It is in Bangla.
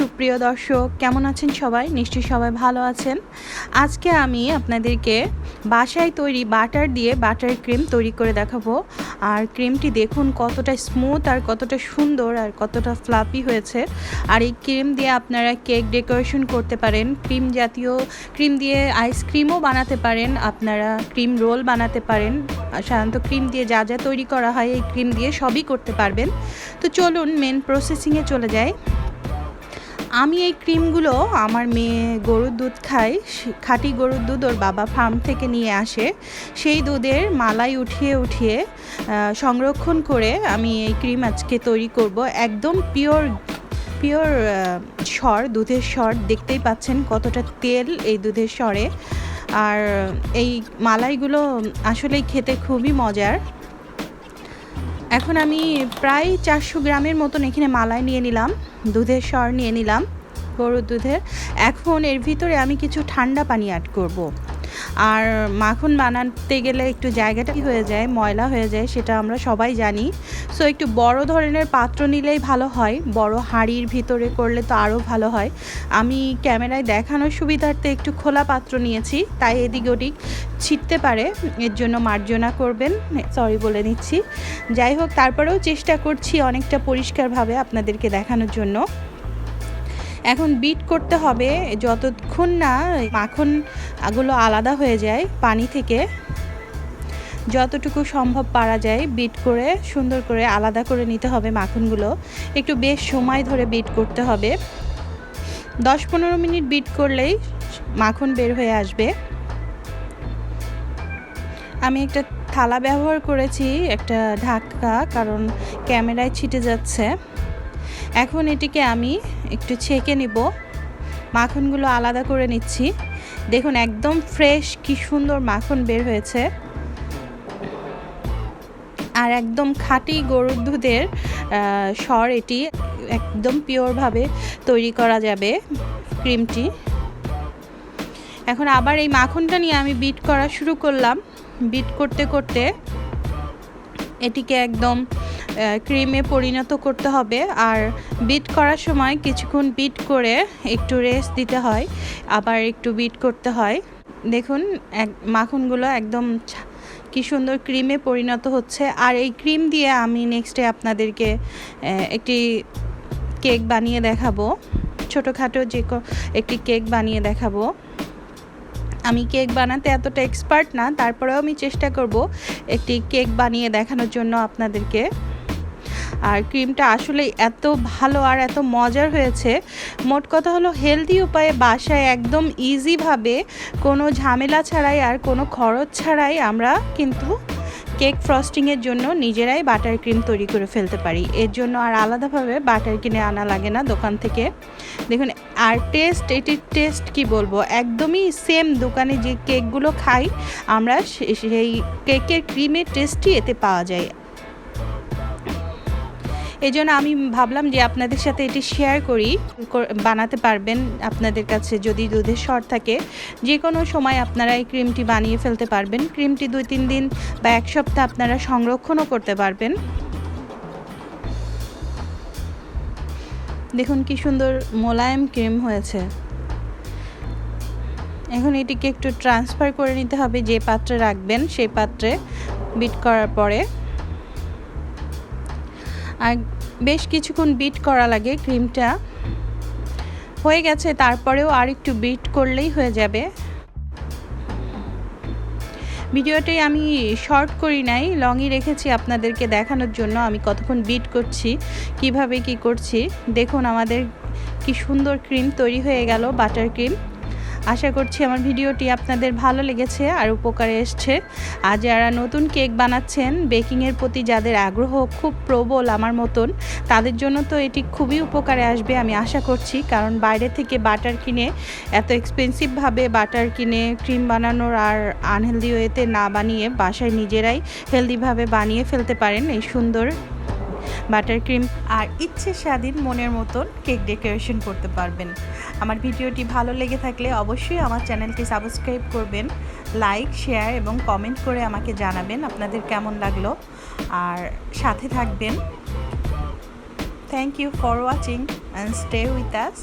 সুপ্রিয় দর্শক, কেমন আছেন সবাই? নিশ্চয়ই সবাই ভালো আছেন। আজকে আমি আপনাদেরকে বাসায় তৈরি বাটার দিয়ে বাটার ক্রিম তৈরি করে দেখাবো। আর ক্রিমটি দেখুন কতটা স্মুথ আর কতটা সুন্দর আর কতটা ফ্লাপি হয়েছে। আর এই ক্রিম দিয়ে আপনারা কেক ডেকোরেশন করতে পারেন। ক্রিম জাতীয় ক্রিম দিয়ে আইসক্রিমও বানাতে পারেন। আপনারা ক্রিম রোল বানাতে পারেন। সাধারণত ক্রিম দিয়ে যা যা তৈরি করা হয়, এই ক্রিম দিয়ে সবই করতে পারবেন। তো চলুন মেন প্রসেসিংয়ে চলে যাই। আমি এই ক্রিমগুলো আমার মেয়ে গরুর দুধ সে- খাঁটি গরুর দুধ ওর বাবা ফার্ম থেকে নিয়ে আসে। সেই দুধের মালাই উঠিয়ে উঠিয়ে সংরক্ষণ করে আমি এই ক্রিম আজকে তৈরি করব। একদম পিওর পিওর স্বর, দুধের স্বর। দেখতেই পাচ্ছেন কতটা তেল এই দুধের স্বরে। আর এই মালাইগুলো আসলেই খেতে খুবই মজার। এখন আমি প্রায় চারশো গ্রামের মতন এখানে মালাই নিয়ে নিলাম, দুধের স্বর নিয়ে নিলাম, গরুর দুধের এখন এর ভিতরে আমি কিছু ঠান্ডা পানি অ্যাড করব। আর মাখন বানাতে গেলে একটু জায়গাটা হয়ে যায়, ময়লা হয়ে যায়, সেটা আমরা সবাই জানি। সো একটু বড় ধরনের পাত্র নিলেই ভালো হয়, বড় হাঁড়ির ভিতরে করলে তো আরও ভালো হয়। আমি ক্যামেরায় দেখানোর সুবিধার্থে একটু খোলা পাত্র নিয়েছি, তাই এদিক ওদিক ছিটতে পারে, এর জন্য মার্জনা করবেন সরি বলে নিচ্ছি। যাই হোক, তারপরেও চেষ্টা করছি অনেকটা পরিষ্কারভাবে আপনাদেরকে দেখানোর জন্য। এখন বিট করতে হবে, যতক্ষণ না মাখনগুলো আলাদা হয়ে যায় পানি থেকে, যতটুকু সম্ভব পারা যায় বিট করে, সুন্দর করে আলাদা করে নিতে হবে মাখনগুলো। একটু বেশ সময় ধরে বিট করতে হবে। দশ পনেরো মিনিট বিট করলেই মাখন বের হয়ে আসবে। আমি একটা থালা ব্যবহার করেছি, একটা ঢাকা, কারণ ক্যামেরায় ছিটে যাচ্ছে। এখন এটিকে আমি একটু ছেঁকে নিব। মাখনগুলো আলাদা করে নিচ্ছি। দেখুন, একদম ফ্রেশ কি সুন্দর মাখন বের হয়েছে। আর একদম খাঁটি গরুর দুধের স্বর এটি একদম পিওরভাবে তৈরি করা যাবে ক্রিমটি। এখন আবার এই মাখনটা নিয়ে আমি বিট করা শুরু করলাম। বিট করতে করতে এটিকে একদম ক্রিমে পরিণত করতে হবে। আর বিট করার সময় কিছুক্ষণ বিট করে একটু রেস্ট দিতে হয়, আবার একটু বিট করতে হয়। দেখুন, এক, মাখনগুলো একদম কি সুন্দর ক্রিমে পরিণত হচ্ছে। আর এই ক্রিম দিয়ে আমি নেক্সটে আপনাদেরকে একটি কেক বানিয়ে দেখাবো। ছোটোখাটো যে একটি কেক বানিয়ে দেখাবো। আমি কেক বানাতে এতটা এক্সপার্ট না, তারপরেও আমি চেষ্টা করব একটি কেক বানিয়ে দেখানোর জন্য আপনাদেরকে। আর ক্রিমটা আসলে এত ভালো আর এত মজার হয়েছে। মোট কথা হলো হেলদি উপায়ে বাসায় একদম ইজিভাবে কোনো ঝামেলা ছাড়াই আর কোনো খরচ ছাড়াই আমরা কিন্তু কেক ফ্রস্টিংয়ের জন্য নিজেরাই বাটার ক্রিম তৈরি করে ফেলতে পারি। এর জন্য আর আলাদাভাবে বাটার কিনে আনা লাগে না দোকান থেকে। দেখুন, আর টেস্ট এটির টেস্ট কি বলব? একদমই সেম দোকানে যে কেকগুলো খাই, আমরা সেই কেকের ক্রিমের টেস্টই এতে পাওয়া যায়। এই জন্য আমি ভাবলাম যে আপনাদের সাথে এটি শেয়ার করি বানাতে পারবেন আপনাদের কাছে যদি দুধের শর্ট থাকে। যে কোনো সময় আপনারা এই ক্রিমটি বানিয়ে ফেলতে পারবেন। ক্রিমটি দুই তিন দিন বা এক সপ্তাহ আপনারা সংরক্ষণও করতে পারবেন। দেখুন কি সুন্দর মোলায়েম ক্রিম হয়েছে। এখন এটিকে একটু ট্রান্সফার করে নিতে হবে যে পাত্রে রাখবেন সেই পাত্রে। বিট করার পরে আর বেশ কিছুক্ষণ বিট করা লাগে ক্রিমটা হয়ে গেছে, তারপরেও আর একটু বিট করলেই হয়ে যাবে। ভিডিওটি আমি শর্ট করি নাই লংই রেখেছি আপনাদেরকে দেখানোর জন্য। আমি কতক্ষণ বিট করছি, কীভাবে কি করছি, দেখুন আমাদের কি সুন্দর ক্রিম তৈরি হয়ে গেল বাটার ক্রিম আশা করছি আমার ভিডিওটি আপনাদের ভালো লেগেছে আর উপকারে এসছে। আর যারা নতুন কেক বানাচ্ছেন, বেকিংয়ের প্রতি যাদের আগ্রহ খুব প্রবল আমার মতন, তাদের জন্য তো এটি খুবই উপকারে আসবে আমি আশা করছি। কারণ বাইরে থেকে বাটার কিনে, এত এক্সপেন্সিভভাবে বাটার কিনে ক্রিম বানানোর আর আনহেলদি ওয়েতে না বানিয়ে বাসায় নিজেরাই হেলদিভাবে বানিয়ে ফেলতে পারেন এই সুন্দর বাটার ক্রিম আর ইচ্ছে স্বাধীন মনের মতন কেক ডেকোরেশন করতে পারবেন। আমার ভিডিওটি ভালো লেগে থাকলে অবশ্যই আমার চ্যানেলটি সাবস্ক্রাইব করবেন লাইক শেয়ার এবং কমেন্ট করে আমাকে জানাবেন আপনাদের কেমন লাগল। আর সাথে থাকবেন। Thank you for watching and stay with us